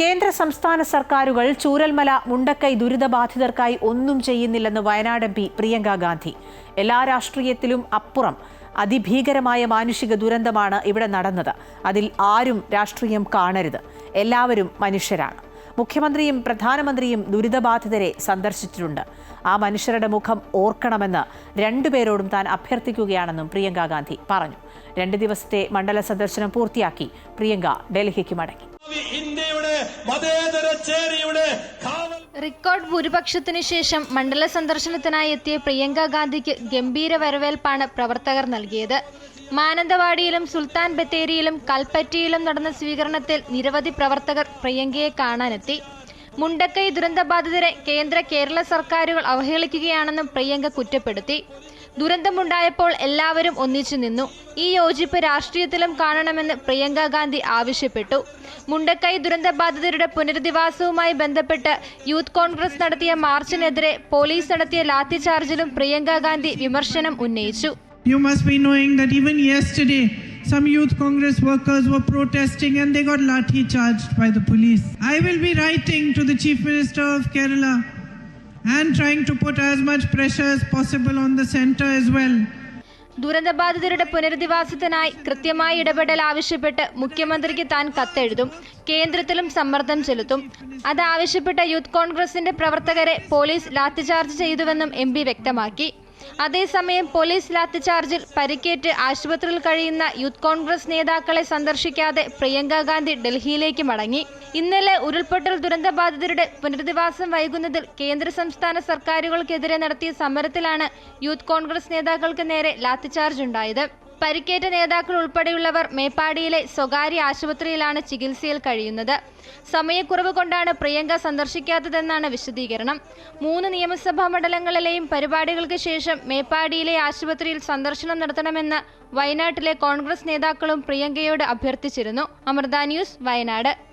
കേന്ദ്ര സംസ്ഥാന സർക്കാരുകൾ ചൂരൽമല മുണ്ടക്കൈ ദുരിതബാധിതർക്കായി ഒന്നും ചെയ്യുന്നില്ലെന്ന് വയനാട് എം പി പ്രിയങ്ക ഗാന്ധി. എല്ലാ രാഷ്ട്രീയത്തിലും അപ്പുറം. അതിഭീകരമായ മാനുഷിക ദുരന്തമാണ് ഇവിടെ നടന്നത്. അതിൽ ആരും രാഷ്ട്രീയം കാണരുത്. എല്ലാവരും മനുഷ്യരാണ്. മുഖ്യമന്ത്രിയും പ്രധാനമന്ത്രിയും ദുരിതബാധിതരെ സന്ദർശിച്ചിട്ടുണ്ട്. ആ മനുഷ്യരുടെ മുഖം ഓർക്കണമെന്ന് രണ്ടുപേരോടും താൻ അഭ്യർത്ഥിക്കുകയാണെന്നും പ്രിയങ്ക ഗാന്ധി പറഞ്ഞു. രണ്ട് ദിവസത്തെ മണ്ഡല സന്ദർശനം പൂർത്തിയാക്കി പ്രിയങ്ക ഡൽഹിക്ക് മടങ്ങി. മതേതര ചേരിയുടെ റെക്കോർഡ് ഭൂരിപക്ഷത്തിനു ശേഷം മണ്ഡല സന്ദർശനത്തിനായി എത്തിയ പ്രിയങ്ക ഗാന്ധിക്ക് ഗംഭീര വരവേൽപ്പാണ് പ്രവർത്തകർ നൽകിയത്. മാനന്തവാടിയിലും സുൽത്താൻ ബത്തേരിയിലും കൽപ്പറ്റയിലും നടന്ന സ്വീകരണത്തിൽ നിരവധി പ്രവർത്തകർ പ്രിയങ്കയെ കാണാനെത്തി. മുണ്ടക്കൈ ദുരന്തബാധിതരെ കേന്ദ്ര കേരള സർക്കാരുകൾ അവഹേളിക്കുകയാണെന്നും പ്രിയങ്ക കുറ്റപ്പെടുത്തി. ദുരന്തമുണ്ടായപ്പോൾ എല്ലാവരും ഒന്നിച്ചു നിന്നു ഈ യോജിപ്പ് രാഷ്ട്രീയത്തിലും കാണണമെന്ന് പ്രിയങ്ക ഗാന്ധി ആവശ്യപ്പെട്ടു മുണ്ടക്കൈ ദുരന്തബാധിതരുടെ പുനരധിവാസവുമായി ബന്ധപ്പെട്ട് യൂത്ത് കോൺഗ്രസ് നടത്തിയ മാർച്ചിനെതിരെ പോലീസ് നടത്തിയ ലാത്തിചാർജിലും പ്രിയങ്ക ഗാന്ധി വിമർശനം ഉന്നയിച്ചു You must be knowing that even yesterday, some youth congress workers were protesting and they got lathi charged by the police. I will be writing to the Chief Minister of Kerala and trying to put as much pressure as possible on the center as well. ദുരന്തബാധിതരുടെ പുനരധിവാസത്തിനായി കൃത്യമായ ഇടപെടൽ ആവശ്യപ്പെട്ട് മുഖ്യമന്ത്രിക്ക് താൻ കത്തെഴുതും കേന്ദ്രത്തിലും സമ്മർദ്ദം ചെലുത്തും അതാവശ്യപ്പെട്ട youth കോൺഗ്രസിന്റെ പ്രവർത്തകരെ പോലീസ് ലാത്തിചാർജ് ചെയ്തുവെന്നും എം വ്യക്തമാക്കി അതേസമയം പോലീസ് ലാത്തിചാർജിൽ പരിക്കേറ്റ് ആശുപത്രിയിൽ കഴിയുന്ന യൂത്ത് കോൺഗ്രസ് നേതാക്കളെ സന്ദർശിക്കാതെ പ്രിയങ്ക ഗാന്ധി ഡൽഹിയിലേക്ക് മടങ്ങി. ഇന്നലെ ഉരുൾപൊട്ടൽ ദുരന്തബാധിതരുടെ പുനരധിവാസം വൈകുന്നതിൽ കേന്ദ്ര സംസ്ഥാന സർക്കാരുകൾക്കെതിരെ നടത്തിയ സമരത്തിലാണ് യൂത്ത് കോൺഗ്രസ് നേതാക്കൾക്ക് നേരെ ലാത്തിചാർജ് ഉണ്ടായത്. പരിക്കേറ്റ നേതാക്കൾ ഉൾപ്പെടെയുള്ളവർ മേപ്പാടിയിലെ സ്വകാര്യ ആശുപത്രിയിലാണ് ചികിത്സയിൽ കഴിയുന്നത്. സമയക്കുറവ് കൊണ്ടാണ് പ്രിയങ്ക സന്ദർശിക്കാത്തതെന്നാണ് വിശദീകരണം. മൂന്ന് നിയമസഭാ മണ്ഡലങ്ങളിലെയും പരിപാടികൾക്ക് ശേഷം മേപ്പാടിയിലെ ആശുപത്രിയിൽ സന്ദർശനം നടത്തണമെന്ന് വയനാട്ടിലെ കോൺഗ്രസ് നേതാക്കളും പ്രിയങ്കയോട് അഭ്യർത്ഥിച്ചിരുന്നു. അമൃത ന്യൂസ് വയനാട്.